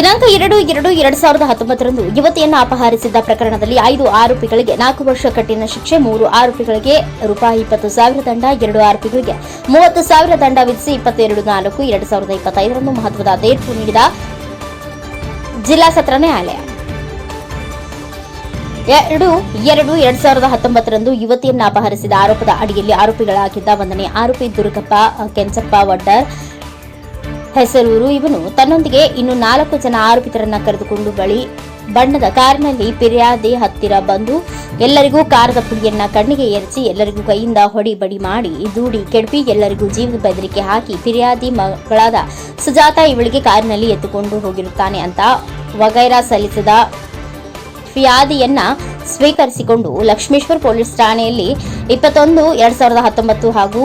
ದಿನಾಂಕ ಎರಡು ಎರಡು, ಎರಡ್ ಸಾವಿರದ ಹತ್ತೊಂಬತ್ತರಂದು ಯುವತಿಯನ್ನು ಅಪಹರಿಸಿದ್ದ ಪ್ರಕರಣದಲ್ಲಿ ಐದು ಆರೋಪಿಗಳಿಗೆ ನಾಲ್ಕು ವರ್ಷ ಕಠಿಣ ಶಿಕ್ಷೆ, ಮೂರು ಆರೋಪಿಗಳಿಗೆ ರೂಪಾಯಿ ಇಪ್ಪತ್ತು ಸಾವಿರ ದಂಡ, ಎರಡು ಆರೋಪಿಗಳಿಗೆ ಮೂವತ್ತು ಸಾವಿರ ದಂಡ ವಿಧಿಸಿ ಇಪ್ಪತ್ತೆರಡು, ನಾಲ್ಕು, ಎರಡ್ ಸಾವಿರದ ಇಪ್ಪತ್ತೈದರಂದು ಮಹತ್ವದ ತೀರ್ಪು ನೀಡಿದ ಜಿಲ್ಲಾ ಸತ್ರ ನ್ಯಾಯಾಲಯ. ಎರಡು ಎರಡು, ಎರಡ್ ಸಾವಿರದ ಹತ್ತೊಂಬತ್ತರಂದು ಯುವತಿಯನ್ನು ಅಪಹರಿಸಿದ ಆರೋಪದ ಅಡಿಯಲ್ಲಿ ಆರೋಪಿಗಳಾಗಿದ್ದ ಒಂದನೇ ಆರೋಪಿ ದುರ್ಗಪ್ಪ, ಕೆಂಚಪ್ಪ, ವಡ್ಡರ್ ಹೆಸರೂರು ಇವನು ತನ್ನೊಂದಿಗೆ ಇನ್ನು ನಾಲ್ಕು ಜನ ಆರೋಪಿತರನ್ನ ಕರೆದುಕೊಂಡು ಬಳಿ ಬಣ್ಣದ ಕಾರಿನಲ್ಲಿ ಪಿರ್ಯಾದಿ ಹತ್ತಿರ ಬಂದು ಎಲ್ಲರಿಗೂ ಕಾರದ ಪುಡಿಯನ್ನ ಕಣ್ಣಿಗೆ ಎರಚಿ ಎಲ್ಲರಿಗೂ ಕೈಯಿಂದ ಹೊಡಿ ಬಡಿ ಮಾಡಿ ದೂಡಿ ಕೆಡಪಿ ಎಲ್ಲರಿಗೂ ಜೀವದ ಬೆದರಿಕೆ ಹಾಕಿ ಫಿರ್ಯಾದಿ ಮಗಳಾದ ಸುಜಾತ ಇವಳಿಗೆ ಕಾರಿನಲ್ಲಿ ಎತ್ತುಕೊಂಡು ಹೋಗಿರುತ್ತಾನೆ ಅಂತ ವಗೈರಾ ಸಲ್ಲಿಸಿದ ಫಿಯಾದಿಯನ್ನ ಸ್ವೀಕರಿಸಿಕೊಂಡು ಲಕ್ಷ್ಮೇಶ್ವರ ಪೊಲೀಸ್ ಠಾಣೆಯಲ್ಲಿ ಇಪ್ಪತ್ತೊಂದು, ಎರಡ್ ಸಾವಿರದ ಹತ್ತೊಂಬತ್ತು ಹಾಗೂ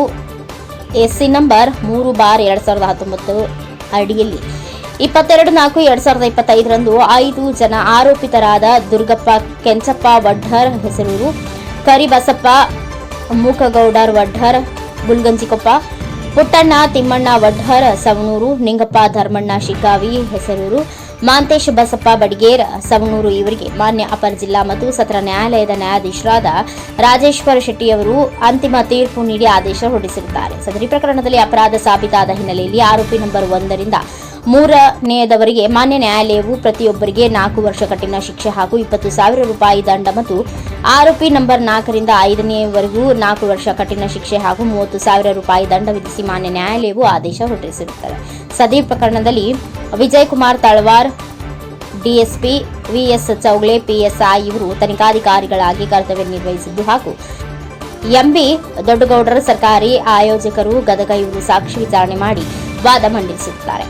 ಎಸ್ಸಿ ನಂಬರ್ ಮೂರು ಬಾರ್ ಎರಡು ಸಾವಿರದ ಹತ್ತೊಂಬತ್ತು ಅಡಿಯಲ್ಲಿ. ಇಪ್ಪತ್ತೆರಡು ನಾಲ್ಕು ಎರಡು ಸಾವಿರದ ಇಪ್ಪತ್ತೈದರಂದು ಐದು ಜನ ಆರೋಪಿತರಾದ ದುರ್ಗಪ್ಪ ಕೆಂಚಪ್ಪ ವಡ್ಡರ್ ಹೆಸರೂರು, ಕರಿಬಸಪ್ಪ ಮೂಕಗೌಡರ್ ವಡ್ಡರ್ ಗುಲ್ಗಂಜಿಕೊಪ್ಪ ಪುಟ್ಟಣ್ಣ, ತಿಮ್ಮಣ್ಣ ವಡ್ಡರ ಸವಣೂರು, ನಿಂಗಪ್ಪ, ಧರ್ಮಣ್ಣ, ಶಿಕಾವಿ, ಹೆಸರೂರು, ಮಾಂತೇಶ, ಬಸಪ್ಪ, ಬಡಿಗೇರ್, ಸವಣೂರು ಇವರಿಗೆ ಮಾನ್ಯ ಅಪರ ಜಿಲ್ಲಾ ಮತ್ತು ಸತ್ರ ನ್ಯಾಯಾಲಯದ ನ್ಯಾಯಾಧೀಶರಾದ ರಾಜೇಶ್ವರ ಶೆಟ್ಟಿಯವರು ಅಂತಿಮ ತೀರ್ಪು ನೀಡಿ ಆದೇಶ ಹೊರಡಿಸಿದ್ದಾರೆ ಸದರಿ ಪ್ರಕರಣದಲ್ಲಿ ಅಪರಾಧ ಸಾಬೀತಾದ ಹಿನ್ನೆಲೆಯಲ್ಲಿ ಆರೋಪಿ ನಂಬರ್ ಒಂದರಿಂದ ಮೂರನೆಯದವರಿಗೆ ಮಾನ್ಯ ನ್ಯಾಯಾಲಯವು ಪ್ರತಿಯೊಬ್ಬರಿಗೆ ನಾಲ್ಕು ವರ್ಷ ಕಠಿಣ ಶಿಕ್ಷೆ ಹಾಗೂ ಇಪ್ಪತ್ತು ಸಾವಿರ ರೂಪಾಯಿ ದಂಡ ಮತ್ತು ಆರೋಪಿ ನಂಬರ್ ನಾಲ್ಕರಿಂದ ಐದನೆಯವರೆಗೂ ನಾಲ್ಕು ವರ್ಷ ಕಠಿಣ ಶಿಕ್ಷೆ ಹಾಗೂ ಮೂವತ್ತು ಸಾವಿರ ರೂಪಾಯಿ ದಂಡ ವಿಧಿಸಿ ಮಾನ್ಯ ನ್ಯಾಯಾಲಯವು ಆದೇಶ ಹೊರಡಿಸಿರುತ್ತದೆ. ಸದೀ ಪ್ರಕರಣದಲ್ಲಿ Vijay Kumar Talwar DSP VS Chougule PSI ಇವರು ತನಿಖಾಧಿಕಾರಿಗಳಾಗಿ ಕರ್ತವ್ಯ ನಿರ್ವಹಿಸಿದ್ದು ಹಾಗೂ ಎಂಬಿ ದೊಡ್ಡಗೌಡರ ಸರ್ಕಾರಿ ಆಯೋಜಕರು ಗದಗ ಇವರು ಸಾಕ್ಷಿ ವಿಚಾರಣೆ ಮಾಡಿ ವಾದ ಮಂಡಿಸುತ್ತಾರೆ.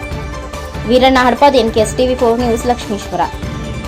Veeranna Hadapad NKS TV four news Lakshmeshwar